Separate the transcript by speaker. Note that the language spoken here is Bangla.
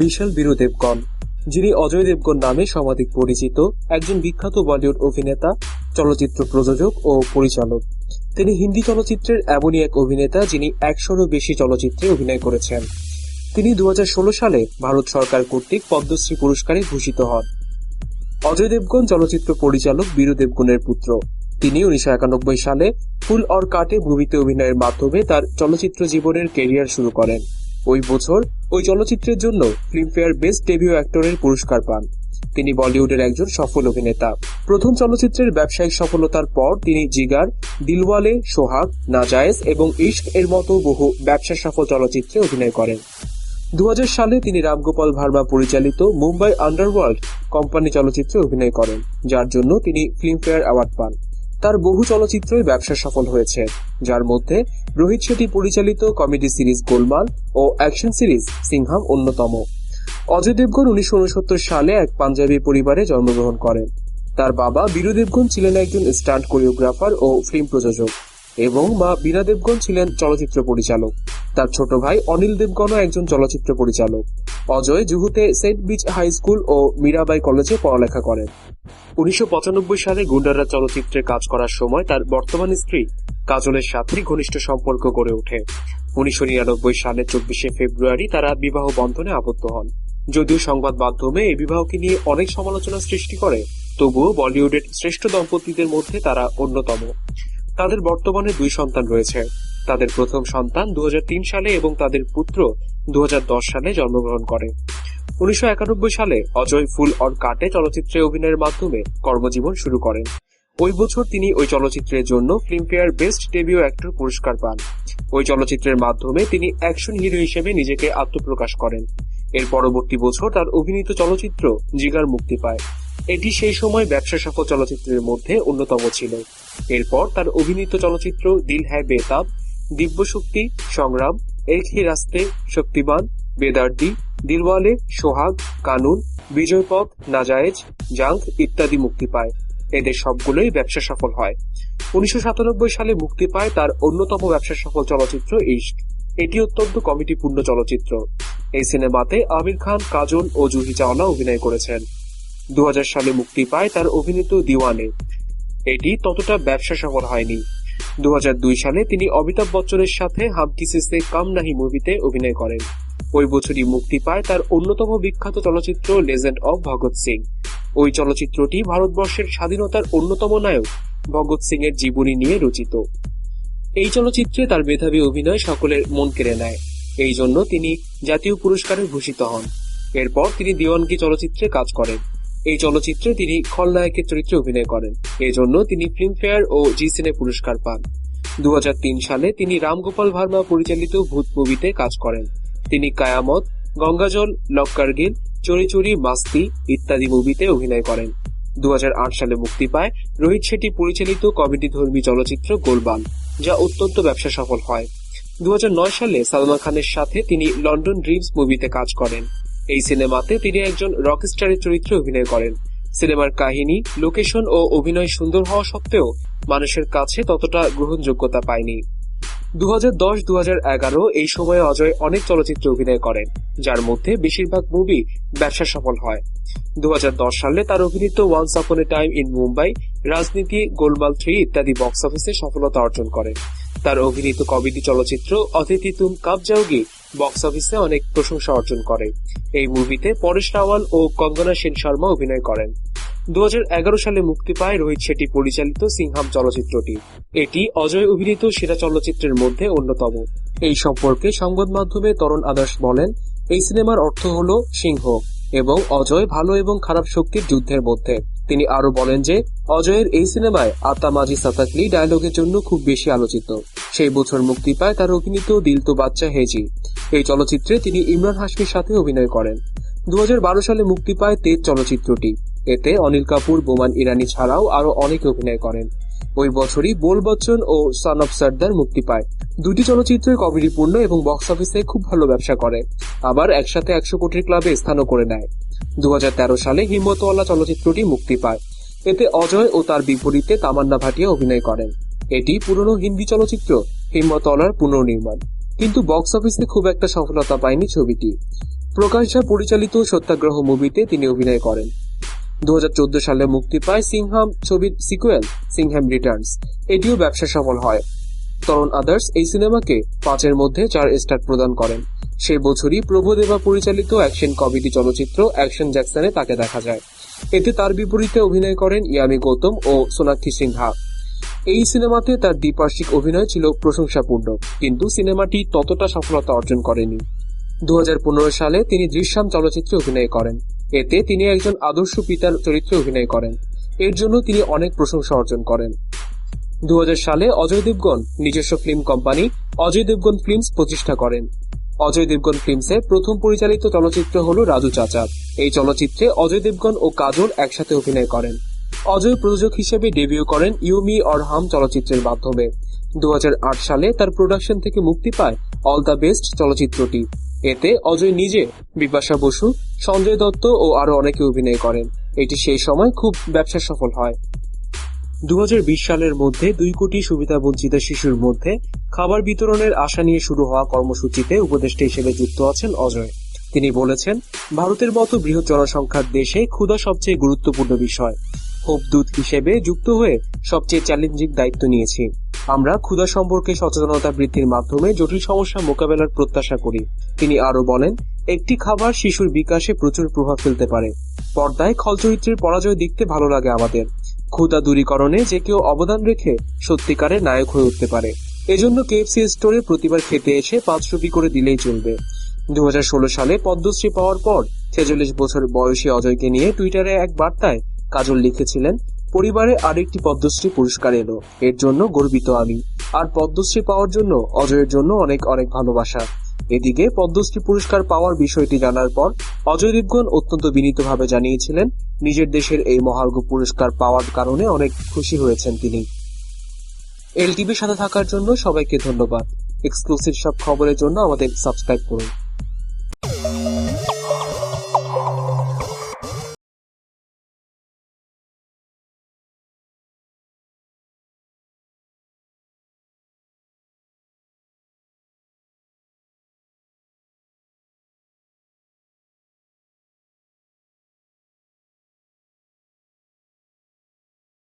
Speaker 1: বিশাল বীরু দেবগণ, যিনি অজয় দেবগন নামে সমাধিক পরিচিত একজন বিখ্যাত বলিউড অভিনেতা, চলচ্চিত্র প্রযোজক ও পরিচালক। তিনি হিন্দি চলচ্চিত্রের এমনই এক অভিনেতা যিনি একশোরও বেশি চলচ্চিত্রে অভিনয় করেছেন। তিনি দু সালে ভারত সরকার কর্তৃক পদ্মশ্রী পুরস্কারে ভূষিত হন। অজয় দেবগন চলচ্চিত্র পরিচালক বীরু দেবগনের পুত্র। তিনি উনিশশো একানব্বই সালে ফুল অর কাটে ভূমিতে অভিনয়ের মাধ্যমে তার চলচ্চিত্র জীবনের কেরিয়ার শুরু করেন। ওই বছর ওই চলচ্চিত্রের জন্য ফিল্মফেয়ার বেস্ট ডেবিউ অ্যাক্টরের পুরস্কার পান। তিনি বলিউডের একজন সফল অভিনেতা। প্রথম চলচ্চিত্রের ব্যবসায়িক সফলতার পর তিনি জিগার, দিলওয়ালে, সোহাগ, নাজায়েজ এবং ইশক এর মতো বহু ব্যবসা সফল চলচ্চিত্রে অভিনয় করেন। দু হাজার সালে তিনি রামগোপাল ভার্মা পরিচালিত মুম্বাই আন্ডারওয়ার্ল্ড কোম্পানি চলচ্চিত্রে অভিনয় করেন, যার জন্য তিনি ফিল্মফেয়ার অ্যাওয়ার্ড পান। তার বহু চলচ্চিত্রই ব্যবসা সফল হয়েছে, যার মধ্যে রোহিত শেঠি পরিচালিত কমেডি সিরিজ গোলমাল ও অ্যাকশন সিরিজ সিংহাম অন্যতম। অজয় দেবগন উনিশশো উনসত্তর সালে এক পাঞ্জাবি পরিবারে জন্মগ্রহণ করেন। তার বাবা বীরু দেবগন ছিলেন একজন স্টান্ট কোরিওগ্রাফার ও ফিল্ম প্রযোজক এবং মা বীণা দেবগন ছিলেন চলচ্চিত্র পরিচালক। তার ছোট ভাই অনিল দেবগনও একজন চলচ্চিত্র পরিচালক। অজয় জুহুতে সেন্ট বিচ হাই স্কুল ও মীরাবাই কলেজে পড়ালেখা করেন। উনিশশো পঁচানব্বই সালে গুন্ডারা চলচ্চিত্রে কাজ করার সময় তার বর্তমান স্ত্রী কাজলের সাথে ঘনিষ্ঠ সম্পর্ক গড়ে ওঠে। উনিশশো নিরানব্বই সালের চব্বিশে ফেব্রুয়ারি তারা বিবাহ বন্ধনে আবদ্ধ হন। যদিও সংবাদ মাধ্যমে এই বিবাহকে নিয়ে অনেক সমালোচনা সৃষ্টি করে, তবুও বলিউডের শ্রেষ্ঠ দম্পতিদের মধ্যে তারা অন্যতম। তাদের বর্তমানে দুই সন্তান রয়েছে। তাদের প্রথম সন্তান দু হাজার তিন সালে এবং তাদের পুত্র দু হাজার দশ সালে জন্মগ্রহণ করে। উনিশশো একানব্বই সালে অজয় ফুল অর কাটে চলচ্চিত্রে অভিনয়ের মাধ্যমে কর্মজীবন শুরু করেন। ওই বছর তিনি ওই চলচ্চিত্রের জন্য ফিল্মফেয়ার বেস্ট ডেবিউ অ্যাক্টর পুরস্কার পান। ওই চলচ্চিত্রের মাধ্যমে তিনি অ্যাকশন হিরো হিসেবে নিজেকে আত্মপ্রকাশ করেন। এর পরবর্তী বছর তার অভিনীত চলচ্চিত্র জিগার মুক্তি পায়। এটি সেই সময় ব্যবসা সফল চলচ্চিত্রের মধ্যে অন্যতম ছিল। এরপর তার অভিনীত চলচ্চিত্র দিল হ্যায় বেতাব দিব্যশক্তি, সংগ্রাম এক হি রাস্তে শক্তিমান বেদার্দি দিলওয়ালে, সোহাগ, কানুন বিজয় পথ নাজায়েজ, জাঙ্ক ইত্যাদি মুক্তি পায়। এদের সবগুলোই ব্যবসা সফল হয়। উনিশশো সাতানব্বই সালে মুক্তি পায় তার অন্যতম ব্যবসা সফল চলচ্চিত্র ইশক। এটি অত্যন্ত কমিটিপূর্ণ চলচ্চিত্র। এই সিনেমাতে আমির খান, কাজল ও জুহি চাওলা অভিনয় করেছেন। দু হাজার সালে মুক্তি পায় তার অভিনীত দিওয়ানে। এটি ততটা ব্যবসা সফল হয়নি। দু হাজার দুই সালে তিনি অমিতাভ বচ্চনের সাথে হাম কিসি সে কাম নাহি মুভিতে অভিনয় করেন। ওই বছরই মুক্তি পায় তার অন্যতম বিখ্যাত চলচ্চিত্র লেজেন্ড অব ভগৎ সিং ওই চলচ্চিত্রটি ভারতবর্ষের স্বাধীনতার অন্যতম নায়ক ভগৎ সিং এর জীবনী নিয়ে রচিত। এই চলচ্চিত্রে তার মেধাবী অভিনয় সকলের মন কেড়ে নেয়। এই জন্য তিনি জাতীয় পুরস্কারে ভূষিত হন। এরপর তিনি দিওয়ানকি চলচ্চিত্রে কাজ করেন। এই চলচ্চিত্রে তিনি খলনায়কের চরিত্রে অভিনয় করেন। এজন্য তিনি ফিল্মফেয়ার ও জি সিনে পুরস্কার পান। দু হাজার তিন সালে তিনি রামগোপাল ভার্মা পরিচালিত ভূত মুভিতে কাজ করেন। তিনি কায়ামত, গঙ্গাজল, লক্কারগিল চুরি চুরি মাস্তি ইত্যাদি মুভিতে অভিনয় করেন। দু হাজার আট সালে মুক্তি পায় রোহিত শেট্টি পরিচালিত কমেডি ধর্মী চলচ্চিত্র গোলবাল যা অত্যন্ত ব্যবসা সফল হয়। দু হাজার নয় সালে সালমান খানের সাথে তিনি লন্ডন ড্রিমস মুভিতে কাজ করেন। এই সিনেমাতে তিনি একজন রকস্টারের চরিত্রে অভিনয় করেন। সিনেমার কাহিনী, লোকেশন ও অভিনয় সুন্দর হওয়া সত্ত্বেও মানুষের কাছে ততটা গ্রহণযোগ্যতা পায়নি। দু হাজার দশ এগারো এই সময়ে অজয় অনেক চলচ্চিত্রে অভিনয় করেন, যার মধ্যে বেশিরভাগ মুভি ব্যবসা সফল হয়। দু হাজার দশ সালে তার অভিনীত once upon A time in Mumbai রাজনীতি, গোলমাল, থ্রি ইত্যাদি বক্স অফিসে সফলতা অর্জন করে তার অভিনীত কমেডি চলচ্চিত্র অতিথি তুম কাপ যাওগি বক্স অফিসে অনেক প্রশংসা অর্জন করে। এই মুভিতে পরেশ রাওয়াল ও কঙ্গনা সেন শর্মা অভিনয় করেন। দু হাজার এগারো সালে মুক্তি পায় রোহিত শেট্টি পরিচালিত সিংহাম চলচ্চিত্রটি। এটি অজয় অভিনীত সেরা চলচ্চিত্রের মধ্যে অন্যতম। এই সম্পর্কে সংবাদ মাধ্যমে তরণ আদর্শ বলেন, এই সিনেমার অর্থ হল সিংহ এবং অজয় ভালো এবং খারাপ শক্তির যুদ্ধের মধ্যে। তিনি আরও বলেন যে, অজয়ের এই সিনেমায় আতা মাজি সাতাকলি ডায়লগের জন্য খুব বেশি আলোচিত। সেই বছর মুক্তি পায় তার অভিনীত দিল তো বাচ্চা হেজি এই চলচ্চিত্রে তিনি ইমরান হাসমির সাথে অভিনয় করেন। দুই হাজার বারো সালে মুক্তি পায় তেজ চলচ্চিত্রটি। এতে অনিল কাপুর, বোমান ইরানি ছাড়াও আরও অনেকে অভিনয় করেন। ওই বছরই বোল বচ্চন ও সান অফ সর্দার মুক্তি পায়। দুটি চলচ্চিত্রই কমেডিপূর্ণ এবং বক্স অফিসে খুব ভালো ব্যবসা করে। আবার একসাথে একশো কোটির ক্লাবে স্থানও করে নেয়। দু হাজার তেরো সালে হিম্মতওয়ালা চলচ্চিত্রটি মুক্তি পায়। এতে অজয় ও তার বিপরীতে তামান্না ভাটিয়া অভিনয় করেন। এটি পুরনো হিন্দি চলচ্চিত্র, হিম্মতওয়ালার পুনর্নির্মাণ। কিন্তু বক্স অফিসে খুব একটা সফলতা পায়নি ছবিটি। প্রকাশ ঝা পরিচালিত সত্যাগ্রহ মুভিতে তিনি অভিনয় করেন। দু হাজার চোদ্দ সালে মুক্তি পায় সিংহাম ছবির সিকুয়েল সিংহাম রিটার্নস এটিও ব্যবসা সফল হয়। তরুণ আদার্স এই সিনেমাকে পাঁচের মধ্যে চার স্টার প্রদান করেন। সেই বছরই প্রভুদেবা পরিচালিত অ্যাকশন কমেডি চলচ্চিত্র অ্যাকশন জ্যাকসনে তাকে দেখা যায়। এতে তার বিপরীতে অভিনয় করেন ইয়ামি গৌতম ও সোনাক্ষী সিনহা। এই সিনেমাতে তার দ্বিপার্শ্বিক অভিনয় ছিল প্রশংসাপূর্ণ, কিন্তু সিনেমাটি ততটা সফলতা অর্জন করেনি। দু হাজার পনেরো সালে তিনি দৃশ্যাম চলচ্চিত্রে অভিনয় করেন। এতে তিনি একজন আদর্শ পিতার চরিত্রে অভিনয় করেন। এর জন্য তিনি অনেক প্রশংসা অর্জন করেন। দু হাজার সালে অজয় দেবগন নিজস্ব film company Ajay Devgn Films প্রতিষ্ঠা করেন। অজয় দেবগন ফিল্মসের প্রথম পরিচালিত চলচ্চিত্র হল রাজু চাচা। এই চলচ্চিত্রে অজয় দেবগন ও কাজল একসাথে অভিনয় করেন। অজয় প্রযোজক হিসেবে ডেবিউ করেন ইউমি অর হাম চলচ্চিত্রের মাধ্যমে। দু হাজার আট সালে তার প্রোডাকশন থেকে মুক্তি পায় অল দ্য বেস্ট চলচ্চিত্রটি। এতে অজয় নিজে, বিপাশা বসু, সঞ্জয় দত্ত ও আরও অনেকে অভিনয় করেন। এটি সেই সময় খুব ব্যবসা সফল হয়। দু হাজার বিশ সালের মধ্যে দুই কোটি সুবিধাবঞ্চিত শিশুর মধ্যে খাবার বিতরণের আশা নিয়ে শুরু হওয়া কর্মসূচিতে উপদেষ্টা হিসেবে যুক্ত আছেন অজয়। তিনি বলেছেন, ভারতের মতো বৃহৎ জনসংখ্যার দেশে ক্ষুধা সবচেয়ে গুরুত্বপূর্ণ বিষয়। হোপ দূত হিসেবে যুক্ত হয়ে সবচেয়ে চ্যালেঞ্জিং দায়িত্ব নিয়েছি। আমরা ক্ষুধা সম্পর্কে সচেতনতা বৃদ্ধির মাধ্যমে জটিল সমস্যা মোকাবেলার প্রত্যাশা করি। তিনি আরও বলেন, একটি খাবার শিশুর বিকাশে প্রচুর প্রভাব ফেলতে পারে। পর্দায় খল চরিত্রের পরাজয় দেখতে ভালো লাগে আমাদের। ক্ষুধা দূরীকরণে যে কেউ অবদান রেখে সত্যিকারের নায়ক হয়ে উঠতে পারে। এজন্য কেএফসি স্টোরে প্রতিবার খেতে এসে পাঁচ রুপি করে দিলেই চলবে। দু হাজার ষোলো সালে পদ্মশ্রী পাওয়ার পর ছেচল্লিশ বছর বয়সী অজয়কে নিয়ে টুইটারে এক বার্তায় কাজল লিখেছিলেন, পরিবারে আরেকটি পদ্মশ্রী পুরস্কার এলো। এর জন্য গর্বিত আমি। আর পদ্মশ্রী পাওয়ার জন্য অজয়ের জন্য অনেক অনেক ভালোবাসা। এদিকে পদ্মশ্রী পুরস্কার পাওয়ার বিষয়টি জানার পর অজয় দেবগন অত্যন্ত বিনীতভাবে জানিয়েছিলেন, নিজের দেশের এই মহার্ঘ পুরস্কার পাওয়ার কারণে অনেক খুশি হয়েছেন তিনি। এলটিভির সাথে থাকার জন্য সবাইকে ধন্যবাদ। এক্সক্লুসিভ সব খবরের জন্য আমাদের সাবস্ক্রাইব করুন।